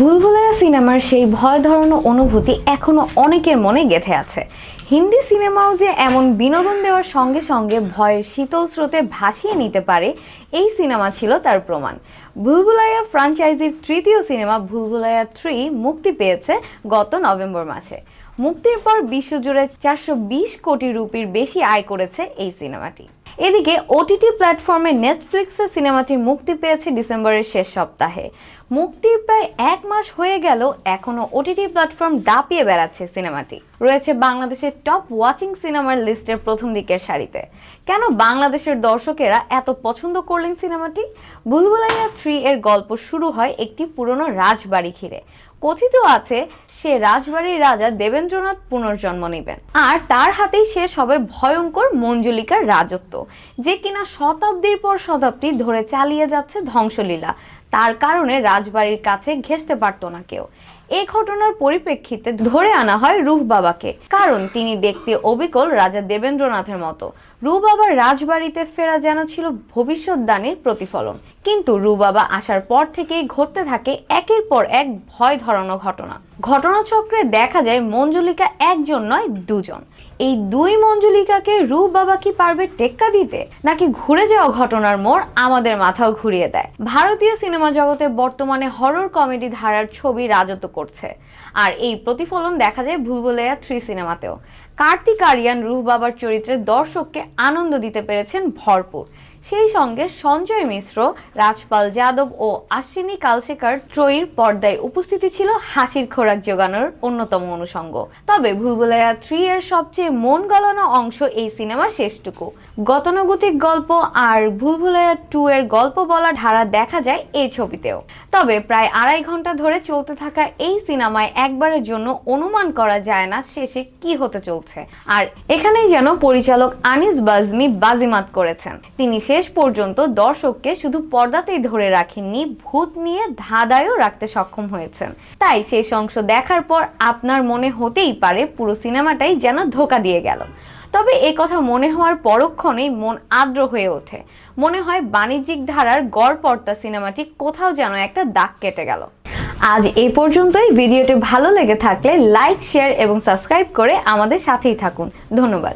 ভুলভুলাইয়া সিনেমার সেই ভয় ধরানো অনুভূতি এখনও অনেকের মনে গেঁথে আছে। হিন্দি সিনেমাও যে এমন বিনোদন দেওয়ার সঙ্গে সঙ্গে ভয়ের শীতল স্রোতে ভাসিয়ে নিতে পারে, এই সিনেমা ছিল তার প্রমাণ। ভুলভুলাইয়া ফ্রাঞ্চাইজির তৃতীয় সিনেমা ভুলভুলাইয়া থ্রি মুক্তি পেয়েছে গত নভেম্বর মাসে। মুক্তির পর বিশ্বজুড়ে চারশো বিশ কোটি রুপির বেশি আয় করেছে এই সিনেমাটি। এদিকে, ওটিটি প্ল্যাটফর্মে নেটফ্লিক্সে সিনেমাটি মুক্তি পেয়েছে ডিসেম্বরের শেষ সপ্তাহে। মুক্তির প্রায় এক মাস হয়ে গেল এখনও ওটিটি প্ল্যাটফর্ম দাপিয়ে বেড়াচ্ছে সিনেমাটি। রয়েছে বাংলাদেশের টপ ওয়াচিং সিনেমার লিস্টের প্রথম দিকের সারিতে। কেন বাংলাদেশের দর্শকেরা এত পছন্দ করলেন সিনেমাটি? বুলবুলাইয়া থ্রি এর গল্প শুরু হয় একটি পুরনো রাজবাড়ি ঘিরে। কথিত আছে, সে রাজবাড়ির রাজা দেবেন্দ্রনাথ পুনর্জন্ম নেবেন। আর তার হাতেই শেষ হবে ভয়ঙ্কর মঞ্জুলিকার রাজত্ব, যে কিনা শতাব্দীর পর শতাব্দী ধরে চালিয়ে যাচ্ছে ধ্বংসলীলা। তার কারণে রাজবাড়ির কাছে ঘেঁষতে পারত না কেউ। এই ঘটনার পরিপ্রেক্ষিতে ধরে আনা হয় রুহ বাবাকে। কারণ তিনি দেখতে অবিকল রাজা দেবেন্দ্রনাথের মতো। রু বাবার রাজবাড়িতে ফেরা যেন ছিল ভবিষ্যৎদানের প্রতিফলন। কিন্তু রু বাবা আসার পর থেকেই ঘটতে থাকে একের পর এক ভয় ধরানো ঘটনা। ঘটনাচক্রে দেখা যায় মঞ্জুলিকা একজন নয়, দুজন। এই দুই মঞ্জুলিকাকে রু বাবা কি পারবে টেক্কা দিতে? নাকি ঘুরে যাওয়া ঘটনার মোড় আমাদের মাথাও ঘুরিয়ে দেয়। ভারতীয় সিনেমা জগতে বর্তমানে হরর কমেডি ধারার ছবি রাজত্ব করছে। আর এই প্রতিফলন দেখা যায় ভুলভুলাইয়া থ্রি সিনেমাতেও। কার্তিক আরিয়ান রুহ বাবার চরিত্রে দর্শককে আনন্দ দিতে পেরেছেন ভরপুর। সেই সঙ্গে সঞ্জয় মিশ্র, রাজপাল যাদব ও আশ্বিনী কালশেকার ত্রয়ীর পর্দায় উপস্থিতি ছিল হাসির খোরাক জোগানোর অন্যতম অনুষঙ্গ। তবে ভুলভুলাইয়া থ্রি এর সবচেয়ে মন গলানো অংশ এই সিনেমার শেষটুকু। গতানুগতিক গল্প আর ভুলভুলাইয়া টু এর গল্প বলা ধারা দেখা যায় এই ছবিতেও। তবে প্রায় আড়াই ঘণ্টা ধরে চলতে থাকা এই সিনেমায় একবারের জন্য অনুমান করা যায় না শেষে কি হতে চলছে। আর এখানেই যেন পরিচালক আনিস বাজমি বাজিমাত করেছেন। তিনি শেষ পর্যন্ত দর্শককে শুধু পর্দাতেই ধরে রাখেননি, ভূত নিয়ে ধাঁধায়ও রাখতে সক্ষম হয়েছেন। তাই শেষ অংশ দেখার পর আপনার মনে হতেই পারে পুরো সিনেমাটাই যেন ধোকা দিয়ে গেল। তবে এ কথা মনে হওয়ার পরক্ষণেই মন আর্দ্র হয়ে ওঠে। মনে হয় বাণিজ্যিক ধারার গড় পর্দা সিনেমাটি কোথাও যেন একটা দাগ কেটে গেল। আজ এই পর্যন্তই। ভিডিওটি ভালো লেগে থাকলে লাইক, শেয়ার এবং সাবস্ক্রাইব করে আমাদের সাথেই থাকুন। ধন্যবাদ।